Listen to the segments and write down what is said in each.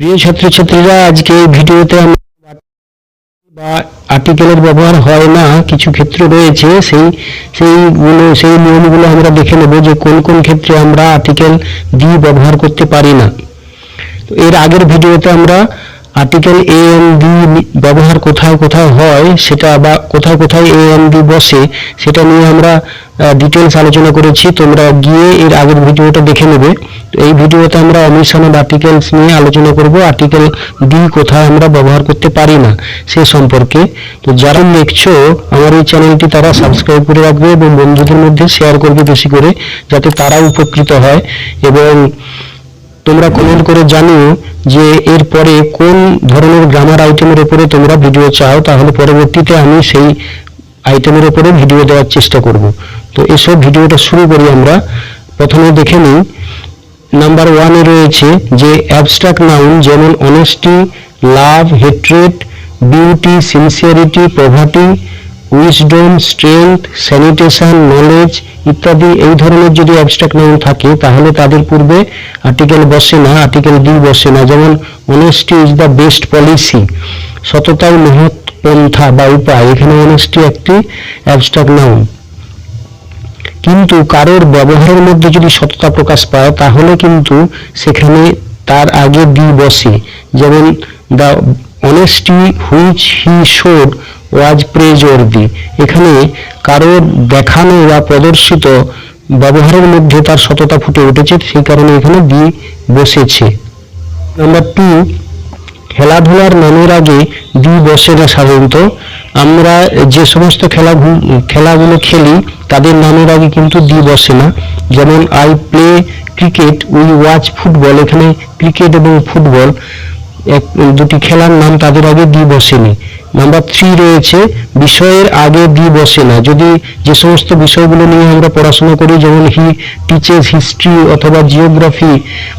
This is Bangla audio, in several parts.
প্রিয় ছাত্রছাত্রীরা, আজকে এই ভিডিওতে আমরা বা আর্টিকেলের ব্যবহার হয় না, কিছু ক্ষেত্র রয়েছে, সেই সেইগুলো সেই নিয়মগুলো আমরা দেখে নেব যে কোন কোন ক্ষেত্রে আমরা আর্টিকেল দিয়ে ব্যবহার করতে পারি না। এর আগের ভিডিওতে আমরা আর্টিকেল এ এন বি ব্যবহার কোথায় কোথায় হয়, সেটা বা কোথায় কোথায় এ এন বি বসে, সেটা নিয়ে আমরা ডিটেলস আলোচনা করেছি, তোমরা গিয়ে এর আগের ভিডিওটা দেখে নেবে। এই ভিডিওতে আমরা অমিশন অফ আর্টিকেলস নিয়ে আলোচনা করব আর্টিকেল ডি কোথায় আমরা ব্যবহার করতে পারি না, সে সম্পর্কে। তো যারা দেখছ আমার এই চ্যানেলটি তারা সাবস্ক্রাইব করে রাখবে এবং বন্ধুদের মধ্যে শেয়ার করবে বেশি করে, যাতে তারা উপকৃত হয়। এবং তোমরা কমেন্ট করে জানিও যে এরপরে কোন ধরনের গ্রামার আইটেমের উপরে তোমরা ভিডিও চাও, তাহলে পরবর্তীতে আমি সেই আইটেমের উপরে ভিডিও দেওয়ার চেষ্টা করব। তো এসব ভিডিওটা শুরু করি আমরা। প্রথমে দেখে নিই। নাম্বার ওয়ানে রয়েছে যে অ্যাবস্ট্রাক্ট নাউন যেমন honesty love hatred beauty sincerity poverty wisdom strength sanitation knowledge ইত্যাদি এই ধরনের যদি অ্যাবস্ট্রাক্ট নাউন থাকে, তাহলে তাদের পূর্বে আর্টিকেল বসে না আর্টিকেল ডি বসে না। যেমন honesty is the best policy সততাই মহৎ পন্থা বা উপায়। এখানে অনেস্টি একটি অ্যাবস্ট্রাক্ট নাউন কিন্তু কারোর ব্যবহারের মধ্যে যদি সততা প্রকাশ পায়, তাহলে কিন্তু সেখানে তার আগে ডি বসে। যেমন the honesty which he showed was praiseworthy এখানে কারোর দেখানো বা প্রদর্শিত ব্যবহারের মধ্যে তার সততা ফুটে উঠেছে, সেই কারণে এখানে দি বসেছে। নাম্বার টু, খেলাধুলার নামের আগে দি বসে না সাধারণত। আমরা যে সমস্ত খেলা খেলাগুলো খেলি, তাদের নামের আগে কিন্তু দি বসে না। যেমন I play cricket we watch football এখানে ক্রিকেট এবং ফুটবল এক, দুটি খেলার নাম তাদের আগে দি বসেনি। নাম্বার থ্রি রয়েছে, বিষয়ের আগে দি বসে না। যদি যে সমস্ত বিষয়গুলো নিয়ে আমরা পড়াশোনা করি, যেমন হি টিচেস হিস্ট্রি অথবা geography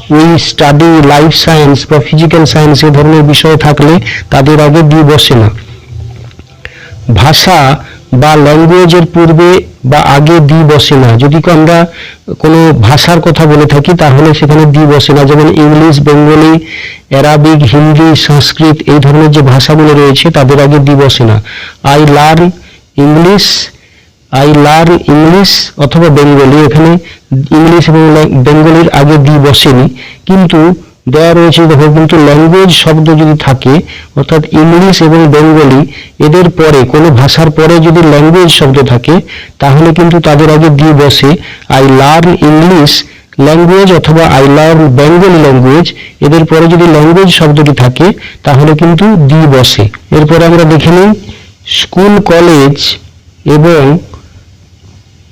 we study life science বা ফিজিক্যাল সায়েন্স এ ধরনের বিষয় থাকলে তাদের আগে দি বসে না। ভাষা বা ল্যাঙ্গুয়েজের পূর্বে বা আগে দি বসে না। যদি আমরা কোনো ভাষার কথা বলে থাকি, তাহলে সেখানে দি বসে না। যেমন English, Bengali, Arabic, Hindi, Sanskrit এই ধরনের যে ভাষাগুলো রয়েছে, তাদের আগে দি বসে না। I learn English, I learn English অথবা বেঙ্গলি, এখানে ইংলিশ এবং বেঙ্গলির আগে দি বসেনি। কিন্তু দেওয়া রয়েছে দেখো, কিন্তু ল্যাঙ্গুয়েজ শব্দ যদি থাকে, অর্থাৎ ইংলিশ এবং বেঙ্গলি, এদের পরে, কোনো ভাষার পরে যদি ল্যাঙ্গুয়েজ শব্দ থাকে, তাহলে কিন্তু তাদের আগে দি বসে আই লার্ন ইংলিশ ল্যাঙ্গুয়েজ অথবা আই লার্ন বেঙ্গলি ল্যাঙ্গুয়েজ এদের পরে যদি ল্যাঙ্গুয়েজ শব্দটি থাকে, তাহলে কিন্তু দি বসে। এরপরে আমরা দেখে নিই, স্কুল, কলেজ এবং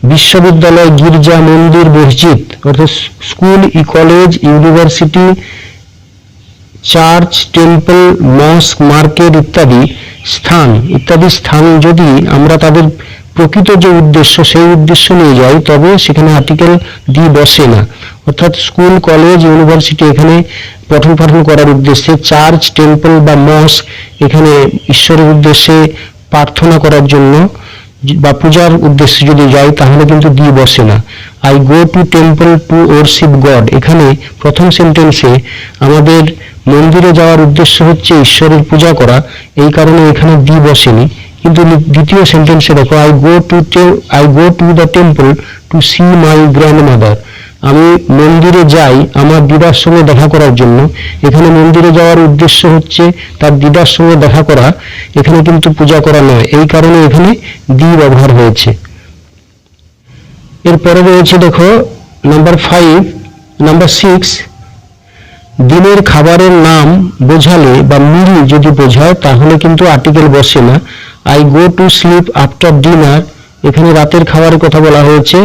বিশ্ববিদ্যালয় গির্জা মন্দির মসজিদ, অর্থাৎ school, college, university, church, temple, mosque, market ইত্যাদি স্থান। ইত্যাদি স্থান যদি আমরা তাদের প্রকৃত যে উদ্দেশ্য, সেই উদ্দেশ্য নিয়ে যাই, তবে সেখানে আর্টিকেল দি বসে না। অর্থাৎ স্কুল, কলেজ, ইউনিভার্সিটি এখানে পঠন পাঠন করার উদ্দেশ্যে, চার্চ, টেম্পল বা মস্ক এখানে ঈশ্বরের উদ্দেশ্যে প্রার্থনা করার জন্য বা পূজার উদ্দেশ্যে যদি যাই, তাহলে কিন্তু দিয়ে বসে না। I go to temple to worship God এখানে প্রথম সেন্টেন্সে আমাদের মন্দিরে যাওয়ার উদ্দেশ্য হচ্ছে ঈশ্বরের পূজা করা। এই কারণে এখানে দি বসেনি। কিন্তু দ্বিতীয় সেন্টেন্সে দেখো I go to I go to the temple to see my grandmother আমি মন্দিরে যাই আমার দিদার সঙ্গে দেখা করার জন্য। এখানে মন্দিরে যাওয়ার উদ্দেশ্য হচ্ছে তার দিদার সঙ্গে দেখা করা। এখানে কিন্তু পূজা করা নয়। এই কারণে এখানে দি ব্যবহার হয়েছে। এরপরে রয়েছে দেখো নাম্বার ফাইভ নাম্বার সিক্স দিনের খাবারের নাম বোঝালে বা মিল যদি বোঝায় তাহলে কিন্তু আর্টিকেল বসে না। I go to sleep after dinner এখানে রাতের খাবারের কথা বলা হয়েছে।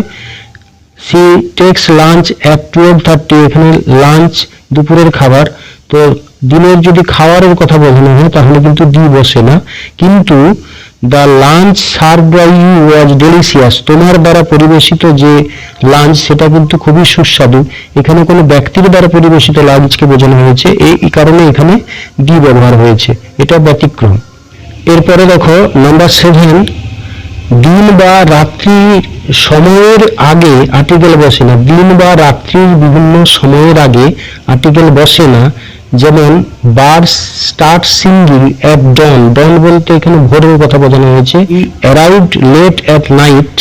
She takes lunch at twelve thirty এখানে লাঞ্চ দুপুরের খাবার। তো দিনের যদি খাবারের কথা বোঝানো হয়, তাহলে কিন্তু দি বসে না। কিন্তু the lunch served by you was delicious তোমার দ্বারা পরিবেশিত যে লাঞ্চ সেটা কিন্তু খুবই সুস্বাদু। এখানে কোনো ব্যক্তির দ্বারা পরিবেশিত লাঞ্চকে বোঝানো হয়েছে। এই কারণে এখানে দি ব্যবহার হয়েছে। এটা ব্যতিক্রম। এরপরে দেখো নাম্বার সেভেন দিন বা রাত্রির সময়ের আগে আর্টিকেল বসে না। দিন বা রাত্রির বিভিন্ন সময়ের আগে আর্টিকেল বসে না। যেমন বার start singing at dawn. Dawn বলতে এখানে ভোরের কথা বোঝানো হয়েছে। Arrived late at night.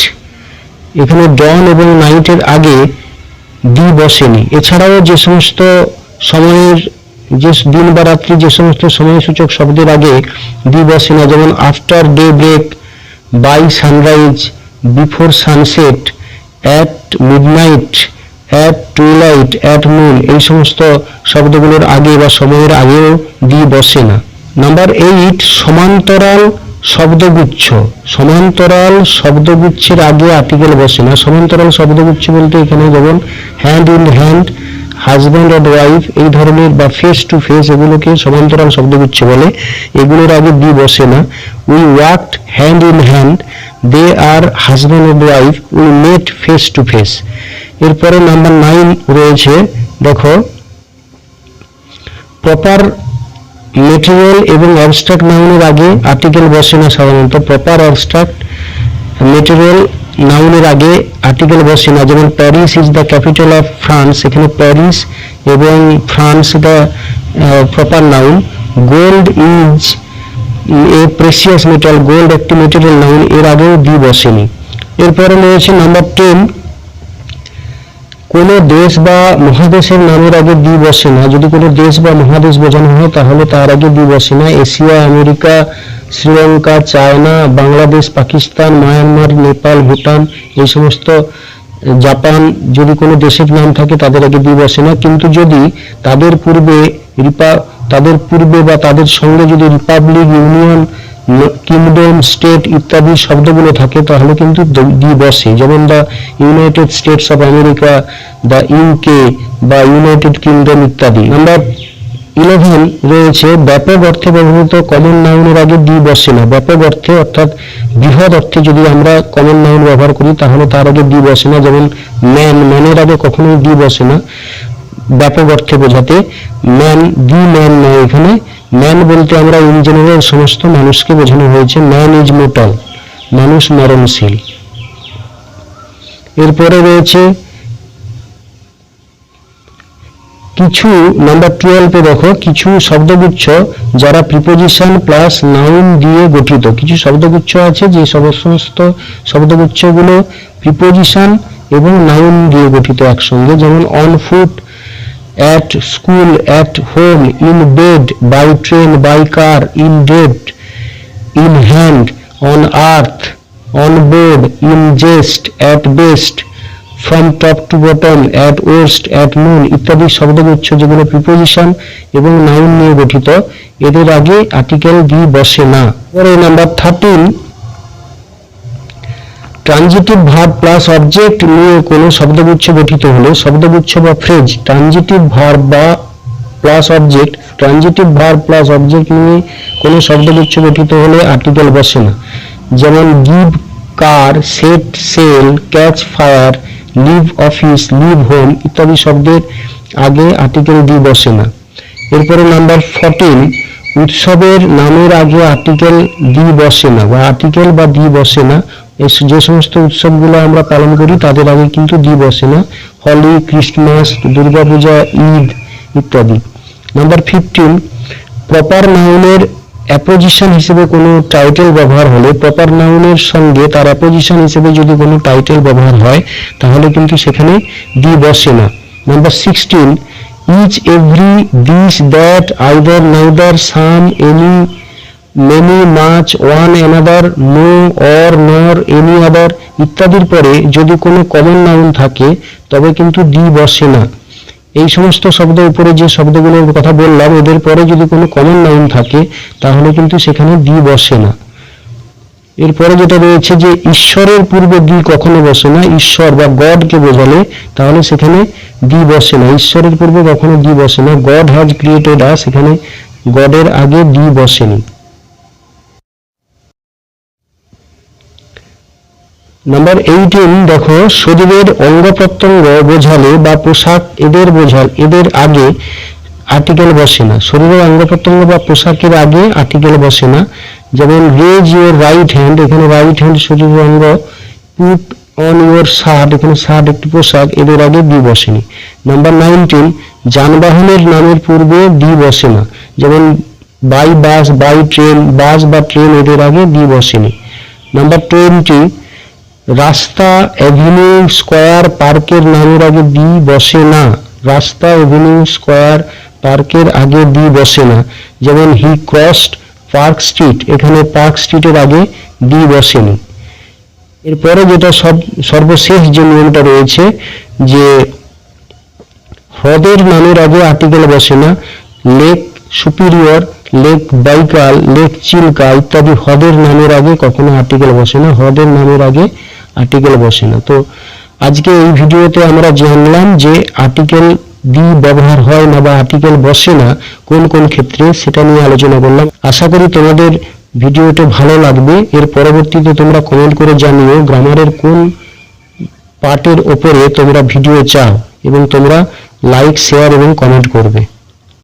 এখানে ডন এবং নাইটের আগে দি বসেনি। এছাড়াও যে সমস্ত সময়ের যে দিন বা রাত্রি যে সমস্ত সময়সূচক শব্দের আগে দি বসে না। যেমন after daybreak by sunrise before sunset at midnight at twilight at moon এই সমস্ত শব্দগুলোর আগে বা সময়ের আগেও দি বসে না। নাম্বার এইট সমান্তরাল শব্দগুচ্ছ। সমান্তরাল শব্দগুচ্ছের আগে আর্টিকেল বসে না। সমান্তরাল শব্দগুচ্ছ বলতে এখানে যেমন hand in hand husband and wife এই ধরনের বা ফেস টু ফেস এগুলোকে সমান্তরাল শব্দগুচ্ছ বলে। এগুলোর আগে দি বসে না। We worked hand in hand they are husband and wife we met face to face এরপরে নাম্বার নাইন রয়েছে, দেখো প্রপার মেটেরিয়াল এবং অবস্ট্রাক্ট নাউনের আগে আর্টিকেল বসে না সাধারণত প্রপার অবস্ট্রাক্ট মেটেরিয়াল নাউনের আগে আর্টিকেল বসে না। যেমন Paris is the capital of France এখানে প্যারিস এবং France the proper noun gold is a precious metal gold একটি মেটেরিয়াল নাউন এর আগেও দি বসেনি এরপরে রয়েছে নাম্বার টেন কোনো দেশ বা মহাদেশের নামের আগে দি বসে না। যদি কোনো দেশ বা মহাদেশ বোঝানো হয়, তাহলে তার আগে দি বসে না। Asia, America, Sri Lanka, China, Bangladesh, Pakistan, Myanmar, Nepal, Bhutan, এই সমস্ত জাপান, যদি কোনো দেশের নাম থাকে, তাদের আগে দি বসে না। কিন্তু যদি তাদের পূর্বে রিপা তাদের পূর্বে বা তাদের সঙ্গে যদি রিপাবলিক ইউনিয়ন কিংডম স্টেট ইত্যাদি শব্দগুলো থাকে, তাহলে কিন্তু দ- বসে। যেমন the United States of America the UK বা ইউনাইটেড কিংডম ইত্যাদি। নাম্বার ইলেভেন রয়েছে, ব্যাপক অর্থে ব্যবহৃত কমন নাউনের আগে দি বসে না। ব্যাপক অর্থে অর্থাৎ বৃহৎ অর্থে যদি আমরা কমন নাউন ব্যবহার করি, তাহলে তার আগে দি বসে না। যেমন ম্যান ম্যানের আগে কখনোই দি বসে না। ব্যাপক অর্থে বোঝাতে ম্যান দি ম্যান নয় এখানে। ম্যান বলতে আমরা ইন জেনারেল সমস্ত মানুষকে বোঝানো হয়েছে। ম্যান ইজ মোটাল মানুষ মরণশীল। এরপরে রয়েছে কিছু নাম্বার টুয়েলভে দেখো, কিছু শব্দগুচ্ছ যারা প্রিপোজিশন প্লাস নাউন দিয়ে গঠিত। কিছু শব্দগুচ্ছ আছে যে সমস্ত শব্দগুচ্ছগুলো প্রিপোজিশন এবং নাউন দিয়ে গঠিত একসঙ্গে। যেমন on foot at school, at home, in bed, by train, by car, in debt, in hand, on earth, on board, in jest, at best, from top to bottom, at worst, at noon ইত্যাদি শব্দগুচ্ছ যেগুলো প্রিপোজিশন এবং নাউন নিয়ে গঠিত এদের আগে আর্টিকেল দি বসে না পরে number thirteen transitive verb plus object নিয়ে কোনো শব্দগুচ্ছ গঠিত হলে শব্দগুচ্ছ বা ফ্রেজ ট্রানজিটিভ ভার্ব বা plus object transitive verb plus object নিয়ে কোনো শব্দগুচ্ছ গঠিত হলে আর্টিকেল বসে না। যেমন give car set sail catch fire leave office leave home ইত্যাদি শব্দের আগে আর্টিকেল দি বসে না। এরপরে নাম্বার ফোরটিন উৎসবের নামের আগে আর্টিকেল দি বসে না বা আর্টিকেল বা দি বসে না। যে সমস্ত উৎসবগুলো আমরা পালন করি, তাদের আগে কিন্তু দি বসে না। হলি, ক্রিসমাস, দুর্গাপূজা, ঈদ ইত্যাদি। নাম্বার ফিফটিন প্রপার নাউনের অ্যাপোজিশন হিসেবে কোনো টাইটেল ব্যবহার হলে প্রপার নাউনের সঙ্গে তার অ্যাপোজিশন হিসেবে যদি কোনো টাইটেল ব্যবহার হয়, তাহলে কিন্তু সেখানে দি বসে না। Number sixteen each every this that either neither some any many much one, another no or, nor, any, other ইত্যাদির পরে যদি কোনো কমন নাউন থাকে, তবে কিন্তু দি বসে না। এই সমস্ত শব্দ উপরে যে শব্দগুলোর কথা বললাম, এদের পরে যদি কোনো কমন নাউন থাকে, তাহলে কিন্তু সেখানে দি বসে না। এরপরে যেটা রয়েছে যে ঈশ্বরের পূর্বে দি কখনো বসে না, ঈশ্বর বা গডকে বোঝালে, তাহলে সেখানে দি বসে না। ঈশ্বরের পূর্বে কখনো দি বসে না। গড হ্যাজ ক্রিয়েটেড আস সেখানে গডের আগে দি বসেনি। নাম্বার এইটিন দেখো শরীরের অঙ্গ প্রত্যঙ্গ বোঝালে বা পোশাক এদের বোঝাল, এদের আগে আর্টিকেল বসে না। শরীরের অঙ্গ প্রত্যঙ্গ বা পোশাকের আগে আর্টিকেল বসে না। যেমন রেজ ইউর রাইট হ্যান্ড এখানে রাইট হ্যান্ড শরীরের অঙ্গ পুট অন ইউর শার্ট এখানে শার্ট একটি পোশাক, এদের আগে বি বসেনি নাম্বার নাইনটিন যানবাহনের নামের পূর্বে ডি বসে না। যেমন by bus by train bus বা ট্রেন এদের আগে ডি বসেনি নাম্বার টোয়েন্টি রাস্তা অ্যাভিনিউ স্কোয়ার পার্কের নামের আগে ডি বসে না। রাস্তা অ্যাভিনিউ স্কোয়ার পার্কের আগে ডি বসে না। যেমন হি ক্রসড পার্ক স্ট্রিট এখানে পার্ক স্ট্রিটের আগে ডি বসেনি। এরপরে যেটা সব, সর্বশেষ যে নিয়মটা রয়েছে যে হ্রদের নামের আগে আর্টিকেল বসে না Lake Superior Lake Baikal Lake Chilka ইত্যাদি হ্রদের নামের আগে কখনো আর্টিকেল বসে না। হ্রদের নামের আগে আর্টিকেল বসে না। তো আজকে এই ভিডিওতে আমরা জানলাম যে আর্টিকেল দি ব্যবহার হয় না বা আর্টিকেল বসে না, কোন কোন ক্ষেত্রে সেটা নিয়ে আলোচনা করলাম। আশা করি তোমাদের ভিডিওটা ভালো লাগবে। এর পরবর্তীতে তোমরা কমেন্ট করে জানিও গ্রামারের কোন পার্টের ওপরে তোমরা ভিডিও চাও এবং তোমরা লাইক শেয়ার এবং কমেন্ট করবে।